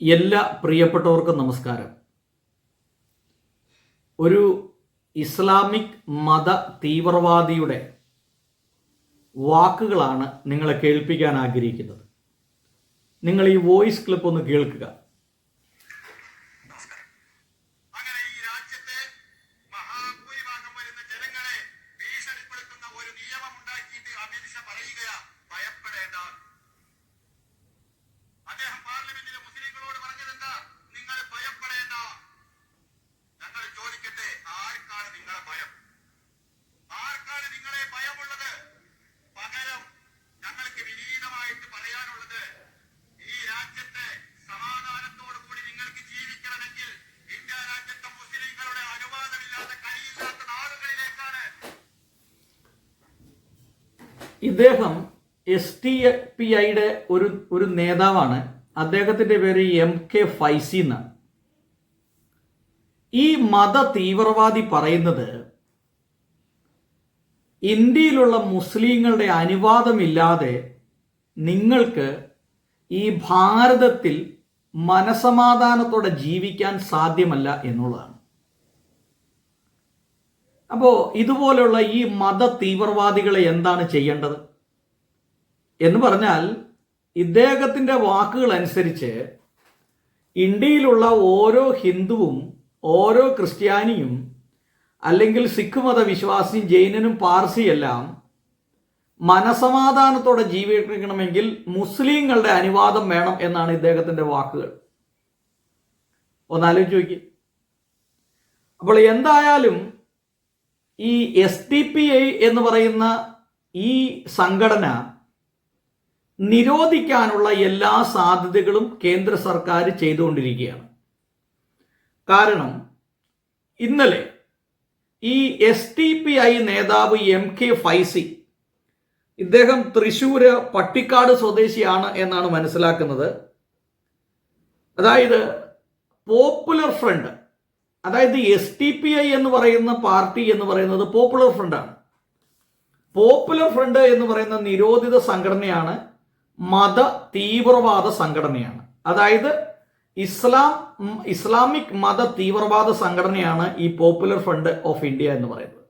എല്ലാ പ്രിയപ്പെട്ടവർക്കും നമസ്കാരം. ഒരു ഇസ്ലാമിക് മത തീവ്രവാദിയുടെ വാക്കുകളാണ് നിങ്ങളെ കേൾപ്പിക്കാൻ ആഗ്രഹിക്കുന്നത്. നിങ്ങൾ ഈ വോയിസ് ക്ലിപ്പ് ഒന്ന് കേൾക്കുക. അങ്ങനെ ഇദ്ദേഹം എസ് ടി പി ഐയുടെ ഒരു ഒരു നേതാവാണ്. അദ്ദേഹത്തിന്റെ പേര് എം കെ ഫൈസി എന്നാണ്. ഈ മത തീവ്രവാദി പറയുന്നത് ഇന്ത്യയിലുള്ള മുസ്ലിങ്ങളുടെ അനുവാദമില്ലാതെ നിങ്ങൾക്ക് ഈ ഭാരതത്തിൽ മനസമാധാനത്തോടെ ജീവിക്കാൻ സാധ്യമല്ല എന്നുള്ളതാണ്. അപ്പോൾ ഇതുപോലുള്ള ഈ മത തീവ്രവാദികളെ എന്താണ് ചെയ്യേണ്ടത്? എന്ന് പറഞ്ഞാൽ ഇദ്ദേഹത്തിന്റെ വാക്കുകൾ അനുസരിച്ച് ഇന്ത്യയിലുള്ള ഓരോ ഹിന്ദുവും ഓരോ ക്രിസ്ത്യാനിയും അല്ലെങ്കിൽ സിഖ് മതവിശ്വാസിയും ജൈനനും പാർസിയെല്ലാം മനസമാധാനത്തോടെ ജീവിക്കണമെങ്കിൽ മുസ്ലിങ്ങളുടെ അനുവാദം വേണം എന്നാണ് ഇദ്ദേഹത്തിന്റെ വാക്കുകൾ. ഒന്നാലോചിച്ച് നോക്കി അപ്പോൾ എന്തായാലും ഈ എസ് ഡി പി ഐ എന്ന് പറയുന്ന ഈ സംഘടന നിരോധിക്കാനുള്ള എല്ലാ സാധ്യതകളും കേന്ദ്ര സർക്കാർ ചെയ്തുകൊണ്ടിരിക്കുകയാണ്. കാരണം ഇന്നലെ ഈ എസ് ടി പി ഐ നേതാവ് എം കെ ഫൈസി ഇദ്ദേഹം തൃശൂർ പട്ടിക്കാട് സ്വദേശിയാണ് എന്നാണ് മനസ്സിലാക്കുന്നത്. അതായത് പോപ്പുലർ ഫ്രണ്ട് അതായത് എസ് ടി പി ഐ എന്ന് പറയുന്ന പാർട്ടി എന്ന് പറയുന്നത് പോപ്പുലർ ഫ്രണ്ടാണ് പോപ്പുലർ ഫ്രണ്ട് എന്ന് പറയുന്ന നിരോധിത സംഘടനയാണ് മത തീവ്രവാദ സംഘടനയാണ്. അതായത് ഇസ്ലാം ഇസ്ലാമിക് മത തീവ്രവാദ സംഘടനയാണ് ഈ പോപ്പുലർ ഫ്രണ്ട് ഓഫ് ഇന്ത്യ എന്ന് പറയുന്നത്.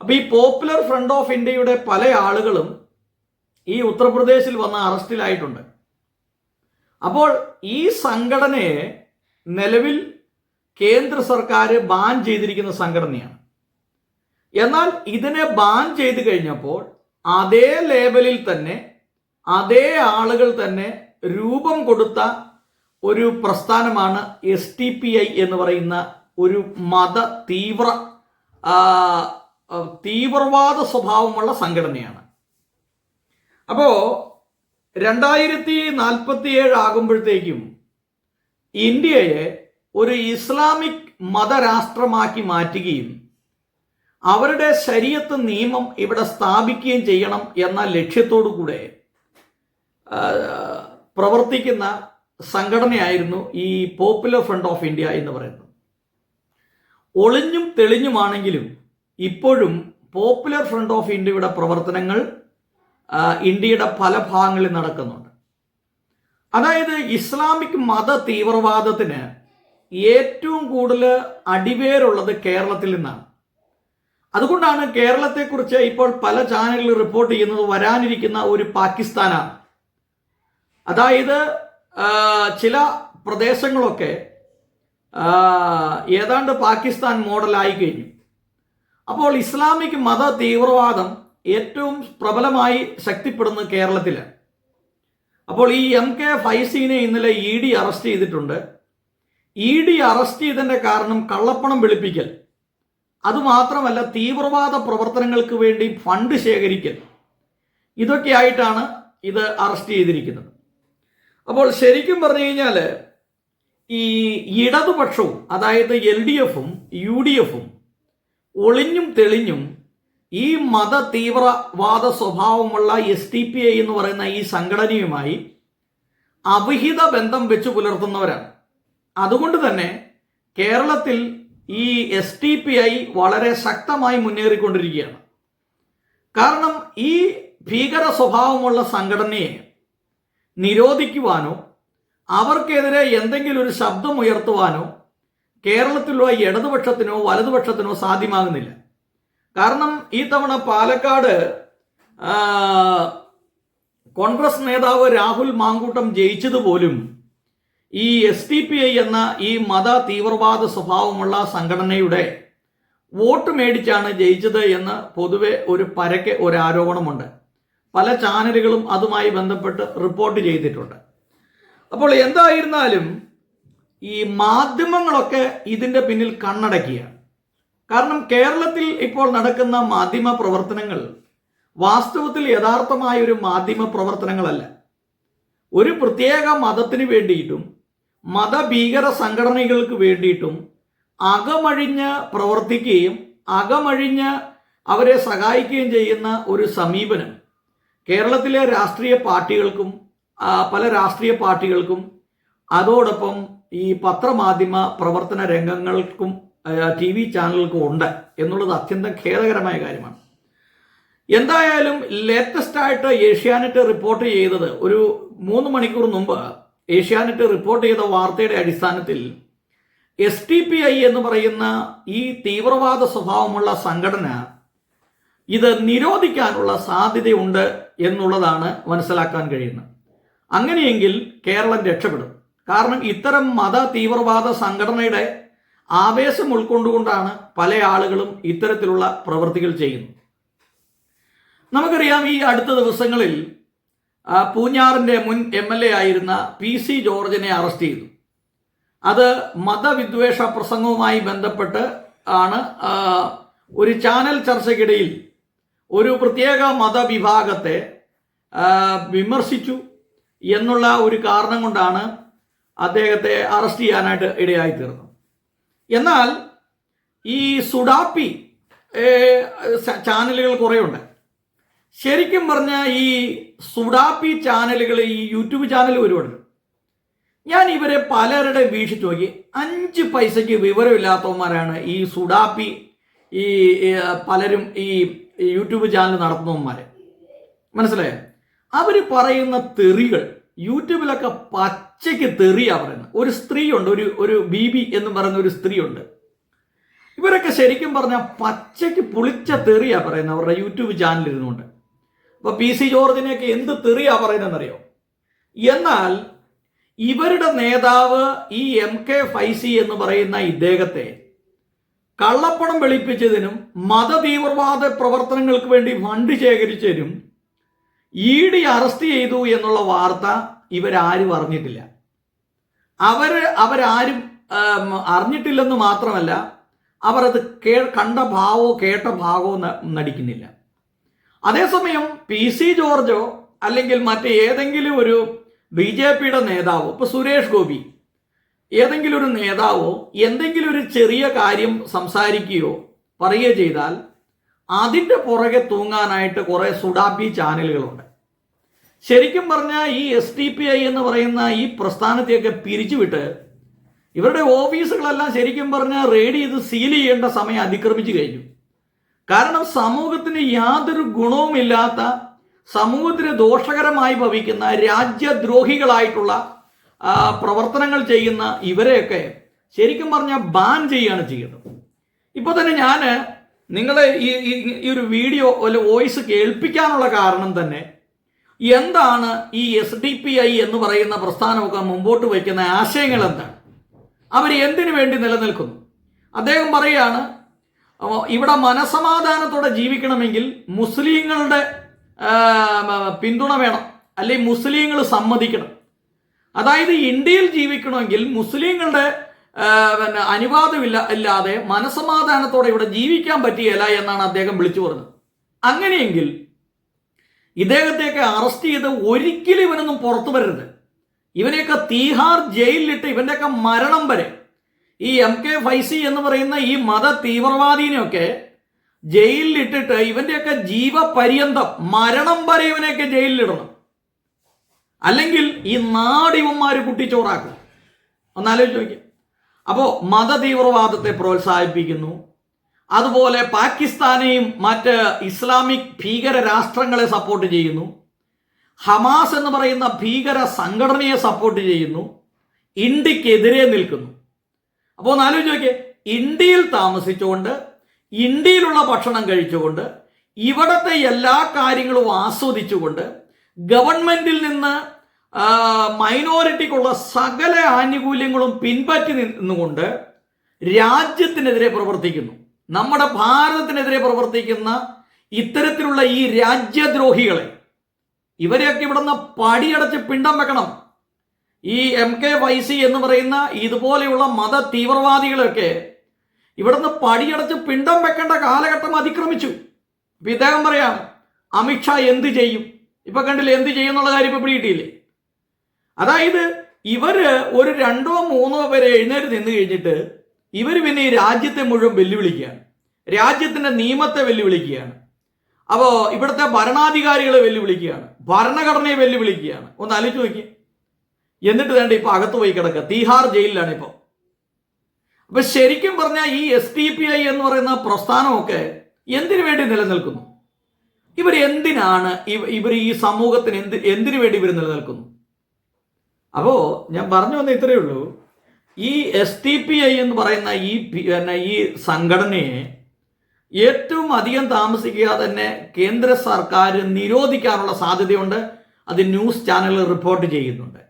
അപ്പൊ ഈ പോപ്പുലർ ഫ്രണ്ട് ഓഫ് ഇന്ത്യയുടെ പല ആളുകളും ഈ ഉത്തർപ്രദേശിൽ വന്ന് അറസ്റ്റിലായിട്ടുണ്ട് അപ്പോൾ ഈ സംഘടനയെ നിലവിൽ കേന്ദ്ര സർക്കാർ ബാൻ ചെയ്തിരിക്കുന്ന സംഘടനയാണ്. എന്നാൽ ഇതിനെ ബാൻ ചെയ്ത് കഴിഞ്ഞപ്പോൾ അതേ ലേബലിൽ തന്നെ അതേ ആളുകൾ തന്നെ രൂപം കൊടുത്ത ഒരു പ്രസ്ഥാനമാണ് എസ് ടി പി ഐ എന്ന് പറയുന്ന ഒരു മത തീവ്ര തീവ്രവാദ സ്വഭാവമുള്ള സംഘടനയാണ്. അപ്പോൾ രണ്ടായിരത്തി നാൽപ്പത്തി ഏഴ് ആകുമ്പോഴത്തേക്കും ഇന്ത്യയെ ഒരു ഇസ്ലാമിക് മതരാഷ്ട്രമാക്കി മാറ്റുകയും അവരുടെ ശരീരത്ത് നിയമം ഇവിടെ സ്ഥാപിക്കുകയും ചെയ്യണം എന്ന ലക്ഷ്യത്തോടു കൂടെ പ്രവർത്തിക്കുന്ന സംഘടനയായിരുന്നു ഈ പോപ്പുലർ ഫ്രണ്ട് ഓഫ് ഇന്ത്യ എന്ന് പറയുന്നത്. ഒളിഞ്ഞും തെളിഞ്ഞുമാണെങ്കിലും ഇപ്പോഴും പോപ്പുലർ ഫ്രണ്ട് ഓഫ് ഇന്ത്യയുടെ പ്രവർത്തനങ്ങൾ ഇന്ത്യയുടെ പല ഭാഗങ്ങളിൽ നടക്കുന്നുണ്ട്. അതായത് ഇസ്ലാമിക് മത തീവ്രവാദത്തിന് ഏറ്റവും കൂടുതൽ അടിവേരുള്ളത് കേരളത്തിൽ നിന്നാണ്. അതുകൊണ്ടാണ് കേരളത്തെക്കുറിച്ച് ഇപ്പോൾ പല ചാനലുകൾ റിപ്പോർട്ട് ചെയ്യുന്നത് വരാനിരിക്കുന്ന ഒരു പാകിസ്ഥാനാണ്. അതായത് ചില പ്രദേശങ്ങളൊക്കെ ഏതാണ്ട് പാകിസ്ഥാൻ മോഡലായി കഴിഞ്ഞു. അപ്പോൾ ഇസ്ലാമിക് മത തീവ്രവാദം ഏറ്റവും പ്രബലമായി ശക്തിപ്പെടുന്നത് കേരളത്തിലാണ്. അപ്പോൾ ഈ എം കെ ഫൈസീനെ ഇന്നലെ ഇ ഡി അറസ്റ്റ് ചെയ്തിട്ടുണ്ട്. ഇ ഡി അറസ്റ്റ് ചെയ്തതിന്റെ കാരണം കള്ളപ്പണം വെളുപ്പിക്കൽ. അതുമാത്രമല്ല തീവ്രവാദ പ്രവർത്തനങ്ങൾക്ക് വേണ്ടി ഫണ്ട് ശേഖരിക്കൽ. ഇതൊക്കെയായിട്ടാണ് ഇത് അറസ്റ്റ് ചെയ്തിരിക്കുന്നത്. അപ്പോൾ ശരിക്കും പറഞ്ഞു കഴിഞ്ഞാൽ ഈ ഇടതുപക്ഷവും അതായത് എൽ ഡി എഫും യു ഡി എഫും ഒളിഞ്ഞും തെളിഞ്ഞും ഈ മത തീവ്രവാദ സ്വഭാവമുള്ള എസ് ടി പി ഐ എന്ന് പറയുന്ന ഈ സംഘടനയുമായി അവിഹിത ബന്ധം വെച്ച് പുലർത്തുന്നവരാണ്. അതുകൊണ്ട് തന്നെ കേരളത്തിൽ ഈ എസ് ടി പി ഐ വളരെ ശക്തമായി മുന്നേറിക്കൊണ്ടിരിക്കുകയാണ്. കാരണം ഈ ഭീകര സ്വഭാവമുള്ള സംഘടനയെ നിരോധിക്കുവാനോ അവർക്കെതിരെ എന്തെങ്കിലും ഒരു ശബ്ദം ഉയർത്തുവാനോ കേരളത്തിലുള്ള ഇടതുപക്ഷത്തിനോ വലതുപക്ഷത്തിനോ സാധ്യമാകുന്നില്ല. കാരണം ഈ തവണ പാലക്കാട് കോൺഗ്രസ് നേതാവ് രാഹുൽ മാങ്കൂട്ടം ജയിച്ചതുപോലും ഈ എസ് ടി പി ഐ എന്ന ഈ മത തീവ്രവാദ സ്വഭാവമുള്ള സംഘടനയുടെ വോട്ട് മേടിച്ചാണ് ജയിച്ചത് എന്ന് പൊതുവെ ഒരു പരക്കെ ഒരു ആരോപണമുണ്ട്. പല ചാനലുകളും അതുമായി ബന്ധപ്പെട്ട് റിപ്പോർട്ട് ചെയ്തിട്ടുണ്ട്. അപ്പോൾ എന്തായിരുന്നാലും ഈ മാധ്യമങ്ങളൊക്കെ ഇതിന്റെ പിന്നിൽ കണ്ണടക്കുകയാണ് കാരണം കേരളത്തിൽ ഇപ്പോൾ നടക്കുന്ന മാധ്യമ പ്രവർത്തനങ്ങൾ വാസ്തവത്തിൽ യഥാർത്ഥമായ ഒരു മാധ്യമ പ്രവർത്തനങ്ങളല്ല. ഒരു പ്രത്യേക മതത്തിന് വേണ്ടിയിട്ടും മതഭീകര സംഘടനകൾക്ക് വേണ്ടിയിട്ടും അകമഴിഞ്ഞ് പ്രവർത്തിക്കുകയും അകമഴിഞ്ഞ് അവരെ സഹായിക്കുകയും ചെയ്യുന്ന ഒരു സമീപനം കേരളത്തിലെ രാഷ്ട്രീയ പാർട്ടികൾക്കും പല രാഷ്ട്രീയ പാർട്ടികൾക്കും അതോടൊപ്പം ഈ പത്രമാധ്യമ പ്രവർത്തന രംഗങ്ങൾക്കും ടി വി ചാനലുകൾക്കും ഉണ്ട് എന്നുള്ളത് അത്യന്തം ഖേദകരമായ കാര്യമാണ്. എന്തായാലും ലേറ്റസ്റ്റ് ആയിട്ട് ഏഷ്യാനെറ്റ് റിപ്പോർട്ട് ചെയ്തത് ഒരു മൂന്ന് മണിക്കൂർ മുമ്പ് ഏഷ്യാനെറ്റ് റിപ്പോർട്ട് ചെയ്ത വാർത്തയുടെ അടിസ്ഥാനത്തിൽ എസ് ടി പി ഐ എന്ന് പറയുന്ന ഈ തീവ്രവാദ സ്വഭാവമുള്ള സംഘടന ഇത് നിരോധിക്കാനുള്ള സാധ്യതയുണ്ട് എന്നുള്ളതാണ് മനസ്സിലാക്കാൻ കഴിയുന്നത്. അങ്ങനെയെങ്കിൽ കേരളം രക്ഷപ്പെടും. കാരണം ഇത്തരം മത തീവ്രവാദ സംഘടനയുടെ ആവേശം ഉൾക്കൊണ്ടുകൊണ്ടാണ് പല ആളുകളും ഇത്തരത്തിലുള്ള പ്രവൃത്തികൾ ചെയ്യുന്നത്. നമുക്കറിയാം ഈ അടുത്ത ദിവസങ്ങളിൽ ആ, പൂഞ്ഞാറിന്റെ മുൻ എം എൽ എ ആയിരുന്ന പി സി ജോർജിനെ അറസ്റ്റ് ചെയ്തു. അത് മതവിദ്വേഷ പ്രസംഗവുമായി ബന്ധപ്പെട്ട് ആണ് ഒരു ചാനൽ ചർച്ചയ്ക്കിടയിൽ ഒരു പ്രത്യേക മതവിഭാഗത്തെ വിമർശിച്ചു എന്നുള്ള ഒരു കാരണം കൊണ്ടാണ് അദ്ദേഹത്തെ അറസ്റ്റ് ചെയ്യാനായിട്ട് ഇടയായിത്തീർന്നത്. എന്നാൽ ഈ സുഡാപ്പി ചാനലുകൾ കുറേയുണ്ട്. ശരിക്കും പറഞ്ഞ ഈ സുഡാപ്പി ചാനലുകൾ ഈ യൂട്യൂബ് ചാനൽ ഒരുപാടുണ്ട്. ഞാൻ ഇവരെ പലരുടെ വീക്ഷിച്ചു നോക്കി. അഞ്ച് പൈസയ്ക്ക് വിവരമില്ലാത്തവന്മാരാണ് ഈ സുഡാപ്പി ഈ പലരും ഈ യൂട്യൂബ് ചാനൽ നടത്തുന്നവന്മാരെ. മനസ്സിലായോ? അവർ പറയുന്ന തെറികൾ യൂട്യൂബിലൊക്കെ പച്ചയ്ക്ക് തെറിയാ പറയുന്നത്. ഒരു സ്ത്രീയുണ്ട് ഒരു ഒരു ബി ബി എന്ന് പറയുന്ന ഒരു സ്ത്രീയുണ്ട്. ഇവരൊക്കെ ശരിക്കും പറഞ്ഞാൽ പച്ചയ്ക്ക് പുളിച്ച തെറിയാ പറയുന്നത് അവരുടെ യൂട്യൂബ് ചാനൽ അപ്പൊ പി സി ജോർജിനെയൊക്കെ എന്ത് തെറിയാ പറയുന്നതെന്നറിയോ? എന്നാൽ ഇവരുടെ നേതാവ് ഈ എം കെ ഫൈസി എന്ന് പറയുന്ന ഇദ്ദേഹത്തെ കള്ളപ്പണം വെളുപ്പിച്ചതിനും മതതീവ്രവാദ പ്രവർത്തനങ്ങൾക്ക് വേണ്ടി ഫണ്ട് ശേഖരിച്ചതിനും ഇ ഡി അറസ്റ്റ് ചെയ്തു എന്നുള്ള വാർത്ത ഇവരാരും അറിഞ്ഞിട്ടില്ല. അവർ അവരാരും അറിഞ്ഞിട്ടില്ലെന്ന് മാത്രമല്ല അവരത് കേ കണ്ട ഭാവോ കേട്ട ഭാവോ നടിക്കുന്നില്ല. അതേസമയം പി സി ജോർജോ അല്ലെങ്കിൽ മറ്റേതെങ്കിലും ഒരു ബി ജെ പിയുടെ നേതാവോ ഇപ്പൊ സുരേഷ് ഗോപി ഏതെങ്കിലും ഒരു നേതാവോ എന്തെങ്കിലും ഒരു ചെറിയ കാര്യം സംസാരിക്കുകയോ പറയുകയോ ചെയ്താൽ അതിന്റെ പുറകെ തൂങ്ങാനായിട്ട് കുറേ സുഡാപ്പി ചാനലുകളുണ്ട്. ശരിക്കും പറഞ്ഞാൽ ഈ എസ് ടി പി ഐ എന്ന് പറയുന്ന ഈ പ്രസ്ഥാനത്തെയൊക്കെ പിരിച്ചുവിട്ട് ഇവരുടെ ഓഫീസുകളെല്ലാം ശരിക്കും പറഞ്ഞാൽ റെയ്ഡ് ചെയ്ത് സീൽ ചെയ്യേണ്ട സമയം അതിക്രമിച്ചു കഴിഞ്ഞു. കാരണം സമൂഹത്തിന് യാതൊരു ഗുണവുമില്ലാത്ത സമൂഹത്തിന് ദോഷകരമായി ഭവിക്കുന്ന രാജ്യദ്രോഹികളായിട്ടുള്ള പ്രവർത്തനങ്ങൾ ചെയ്യുന്ന ഇവരെയൊക്കെ ശരിക്കും പറഞ്ഞാൽ ബാൻ ചെയ്യുകയാണ് ചെയ്യുന്നത്. ഇപ്പോൾ തന്നെ ഞാൻ നിങ്ങളെ ഈ ഈ- ഒരു വീഡിയോ അല്ല വോയിസ് കേൾപ്പിക്കാനുള്ള കാരണം തന്നെ എന്താണ് ഈ എസ് ഡി പി ഐ എന്ന് പറയുന്ന പ്രസ്ഥാനമൊക്കെ മുമ്പോട്ട് വയ്ക്കുന്ന ആശയങ്ങൾ എന്താണ്? അവർ എന്തിനു വേണ്ടി നിലനിൽക്കുന്നു? അദ്ദേഹം പറയുകയാണ് ഇവിടെ മനസമാധാനത്തോടെ ജീവിക്കണമെങ്കിൽ മുസ്ലിങ്ങളുടെ പിന്തുണ വേണം. അല്ലെങ്കിൽ മുസ്ലിങ്ങൾ സമ്മതിക്കണം. അതായത് ഇന്ത്യയിൽ ജീവിക്കണമെങ്കിൽ മുസ്ലിങ്ങളുടെ പിന്നെ അനുവാദമില്ല ഇല്ലാതെ മനസമാധാനത്തോടെ ഇവിടെ ജീവിക്കാൻ പറ്റുകയില്ല എന്നാണ് അദ്ദേഹം വിളിച്ചു പറഞ്ഞത്. അങ്ങനെയെങ്കിൽ ഇദ്ദേഹത്തെയൊക്കെ അറസ്റ്റ് ചെയ്ത് ഒരിക്കലും ഇവനൊന്നും പുറത്തു വരരുത്. ഇവനെയൊക്കെ തീഹാർ ജയിലിലിട്ട് ഇവന്റെയൊക്കെ മരണം വരെ ഈ എം കെ ഫൈസി എന്ന് പറയുന്ന ഈ മത തീവ്രവാദീനെയൊക്കെ ജയിലിലിട്ടിട്ട് ഇവന്റെയൊക്കെ ജീവപര്യന്തം മരണം വരെ ഇവനെയൊക്കെ ജയിലിലിടണം. അല്ലെങ്കിൽ ഈ നാടിവന്മാര് കുട്ടിച്ചോറാക്കും. ഒന്നാലോചിച്ച് നോക്കിയാൽ അപ്പോൾ മത തീവ്രവാദത്തെ പ്രോത്സാഹിപ്പിക്കുന്നു. അതുപോലെ പാകിസ്ഥാനെയും മറ്റ് ഇസ്ലാമിക് ഭീകര രാഷ്ട്രങ്ങളെ സപ്പോർട്ട് ചെയ്യുന്നു. ഹമാസ് എന്ന് പറയുന്ന ഭീകര സംഘടനയെ സപ്പോർട്ട് ചെയ്യുന്നു. ഇന്ത്യക്കെതിരെ നിൽക്കുന്നു. അപ്പോൾ ഒന്ന് ആലോചിച്ച് നോക്കിയേ. ഇന്ത്യയിൽ താമസിച്ചുകൊണ്ട് ഇന്ത്യയിലുള്ള ഭക്ഷണം കഴിച്ചുകൊണ്ട് ഇവിടത്തെ എല്ലാ കാര്യങ്ങളും ആസ്വദിച്ചുകൊണ്ട് ഗവൺമെന്റിൽ നിന്ന് മൈനോറിറ്റിക്കുള്ള സകല ആനുകൂല്യങ്ങളും പിൻപറ്റി നിന്നുകൊണ്ട് രാജ്യത്തിനെതിരെ പ്രവർത്തിക്കുന്നു. നമ്മുടെ ഭാരതത്തിനെതിരെ പ്രവർത്തിക്കുന്ന ഇത്തരത്തിലുള്ള ഈ രാജ്യദ്രോഹികളെ ഇവരെയൊക്കെ ഇവിടുന്ന് പടിയടച്ച് പിണ്ടം വെക്കണം. ഈ എം കെ വൈ സി എന്ന് പറയുന്ന ഇതുപോലെയുള്ള മത തീവ്രവാദികളൊക്കെ ഇവിടുന്ന് പടിയടച്ച് പിണ്ടം വെക്കേണ്ട കാലഘട്ടം അതിക്രമിച്ചു. ഇപ്പൊ ഇദ്ദേഹം പറയാം അമിത്ഷാ എന്ത് ചെയ്യും? ഇപ്പൊ കണ്ടില്ലേ എന്ത് ചെയ്യും എന്നുള്ള കാര്യം ഇപ്പൊ പിടിയിട്ടില്ലേ അതായത് ഇവർ ഒരു രണ്ടോ മൂന്നോ പേരെ എഴുന്നേറ്റ് നിന്ന് കഴിഞ്ഞിട്ട് ഇവർ പിന്നെ ഈ രാജ്യത്തെ മുഴുവൻ വെല്ലുവിളിക്കുകയാണ്. രാജ്യത്തിന്റെ നിയമത്തെ വെല്ലുവിളിക്കുകയാണ്. അപ്പോൾ ഇവിടുത്തെ ഭരണാധികാരികളെ വെല്ലുവിളിക്കുകയാണ്. ഭരണഘടനയെ വെല്ലുവിളിക്കുകയാണ്. ഒന്ന് ആലോചിച്ച് നോക്കി എന്നിട്ട് വേണ്ട ഇപ്പൊ അകത്ത് പോയി കിടക്കുക. തീഹാർ ജയിലിലാണ് ഇപ്പോൾ അപ്പൊ ശരിക്കും പറഞ്ഞാൽ ഈ എസ് ടി പി ഐ എന്ന് പറയുന്ന പ്രസ്ഥാനമൊക്കെ എന്തിനു വേണ്ടി നിലനിൽക്കുന്നു? ഇവർ എന്തിനാണ് ഇവർ ഈ സമൂഹത്തിന് എന്ത് എന്തിനു വേണ്ടി ഇവർ നിലനിൽക്കുന്നു? അപ്പോ ഞാൻ പറഞ്ഞു വന്ന ഇത്രയേ ഉള്ളൂ. ഈ എസ് ടി പി ഐ എന്ന് പറയുന്ന ഈ പിന്നെ ഈ സംഘടനയെ ഏറ്റവും അധികം താമസിക്കാതെ തന്നെ കേന്ദ്ര സർക്കാർ നിരോധിക്കാനുള്ള സാധ്യതയുണ്ട്. അത് ന്യൂസ് ചാനലിൽ റിപ്പോർട്ട് ചെയ്യുന്നുണ്ട്.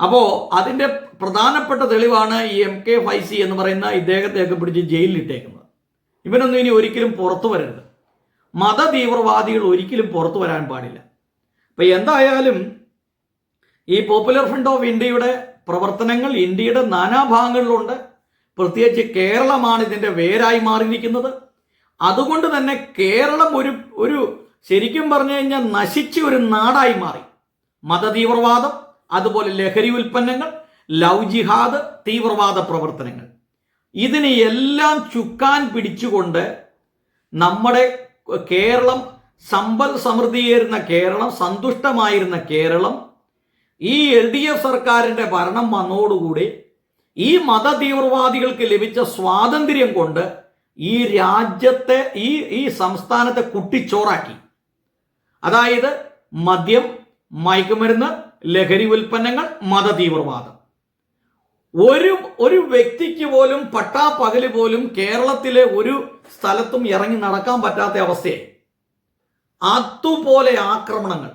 അപ്പോൾ അതിന്റെ പ്രധാനപ്പെട്ട തെളിവാണ് ഈ എം കെ ഫൈസി എന്ന് പറയുന്ന ഇദ്ദേഹത്തെയൊക്കെ പിടിച്ച് ജയിലിലിട്ടേക്കുന്നത്. ഇവനൊന്നും ഇനി ഒരിക്കലും പുറത്തു വരരുത്. മത തീവ്രവാദികൾ ഒരിക്കലും പുറത്തു വരാൻ പാടില്ല. അപ്പം എന്തായാലും ഈ പോപ്പുലർ ഫ്രണ്ട് ഓഫ് ഇന്ത്യയുടെ പ്രവർത്തനങ്ങൾ ഇന്ത്യയുടെ നാനാഭാഗങ്ങളിലുണ്ട്. പ്രത്യേകിച്ച് കേരളമാണ് ഇതിന്റെ വേരായി മാറിയിരിക്കുന്നത്. അതുകൊണ്ട് തന്നെ കേരളം ഒരു ഒരു ശരിക്കും പറഞ്ഞു കഴിഞ്ഞാൽ നശിച്ച ഒരു നാടായി മാറി. മതതീവ്രവാദം അതുപോലെ ലഹരി ഉൽപ്പന്നങ്ങൾ ലവ് ജിഹാദ് തീവ്രവാദ പ്രവർത്തനങ്ങൾ. ഇതിനെ എല്ലാം ചുക്കാൻ പിടിച്ചുകൊണ്ട് നമ്മുടെ കേരളം സമ്പൽ സമൃദ്ധിയേറുന്ന കേരളം സന്തുഷ്ടമായിരുന്ന കേരളം ഈ എൽ ഡി എഫ് സർക്കാരിന്റെ ഭരണം വന്നതോടുകൂടി ഈ മത തീവ്രവാദികൾക്ക് ലഭിച്ച സ്വാതന്ത്ര്യം കൊണ്ട് ഈ രാജ്യത്തെ ഈ ഈ സംസ്ഥാനത്തെ കുട്ടിച്ചോറാക്കി. അതായത് മദ്യം മയക്കുമരുന്ന് ലഹരി ഉൽപ്പന്നങ്ങൾ മത തീവ്രവാദം ഒരു ഒരു വ്യക്തിക്ക് പോലും പട്ടാ പട്ടാപ്പകൽ പോലും കേരളത്തിലെ ഒരു സ്ഥലത്തും ഇറങ്ങി നടക്കാൻ പറ്റാത്ത അവസ്ഥയെ അതുപോലെ ആക്രമണങ്ങൾ.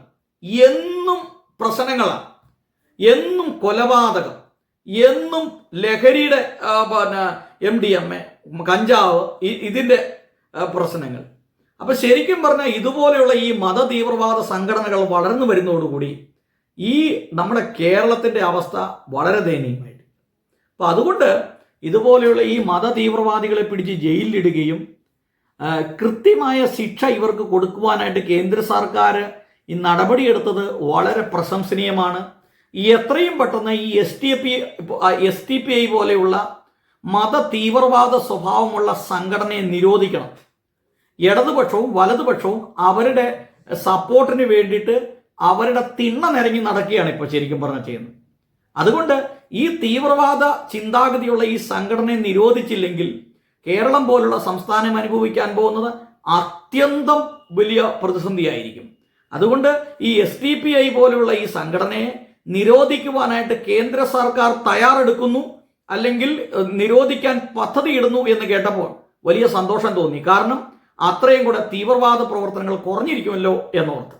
എന്നും പ്രശ്നങ്ങളാണ് എന്നും കൊലപാതകം. എന്നും ലഹരിയുടെ പിന്നെ എം ഡി എം എ കഞ്ചാവ് ഇതിന്റെ പ്രശ്നങ്ങൾ. അപ്പൊ ശരിക്കും പറഞ്ഞാൽ ഇതുപോലെയുള്ള ഈ മത തീവ്രവാദ സംഘടനകൾ വളർന്നു വരുന്നതോടുകൂടി ഈ നമ്മുടെ കേരളത്തിന്റെ അവസ്ഥ വളരെ ദയനീയമായിട്ട്. അപ്പോൾ അതുകൊണ്ട് ഇതുപോലെയുള്ള ഈ മത തീവ്രവാദികളെ പിടിച്ച് ജയിലിലിടുകയും കൃത്യമായ ശിക്ഷ ഇവർക്ക് കൊടുക്കുവാനായിട്ട് കേന്ദ്ര സർക്കാർ ഈ നടപടിയെടുത്തത് വളരെ പ്രശംസനീയമാണ്. ഈ എത്രയും പെട്ടെന്ന് ഈ S D P S D P I പോലെയുള്ള മത തീവ്രവാദ സ്വഭാവമുള്ള സംഘടനയെ നിരോധിക്കണം. ഇടതുപക്ഷവും വലതുപക്ഷവും അവരുടെ സപ്പോർട്ടിന് വേണ്ടിയിട്ട് അവരുടെ തിണ്ണ നിരങ്ങി നടക്കുകയാണ് ഇപ്പോൾ ശരിക്കും പറഞ്ഞാൽ ചെയ്യുന്നത്. അതുകൊണ്ട് ഈ തീവ്രവാദ ചിന്താഗതിയുള്ള ഈ സംഘടനയെ നിരോധിച്ചില്ലെങ്കിൽ കേരളം പോലുള്ള സംസ്ഥാനം അനുഭവിക്കാൻ പോകുന്നത് അത്യന്തം വലിയ പ്രതിസന്ധിയായിരിക്കും. അതുകൊണ്ട് ഈ എസ് ഡി പി ഐ പോലുള്ള ഈ സംഘടനയെ നിരോധിക്കുവാനായിട്ട് കേന്ദ്ര സർക്കാർ തയ്യാറെടുക്കുന്നു അല്ലെങ്കിൽ നിരോധിക്കാൻ നിരോധിക്കാൻ പദ്ധതിയിടുന്നു എന്ന് കേട്ടപ്പോൾ വലിയ സന്തോഷം തോന്നി. കാരണം അത്രയും കൂടെ തീവ്രവാദ പ്രവർത്തനങ്ങൾ കുറഞ്ഞിരിക്കുമല്ലോ എന്നോർത്ത്.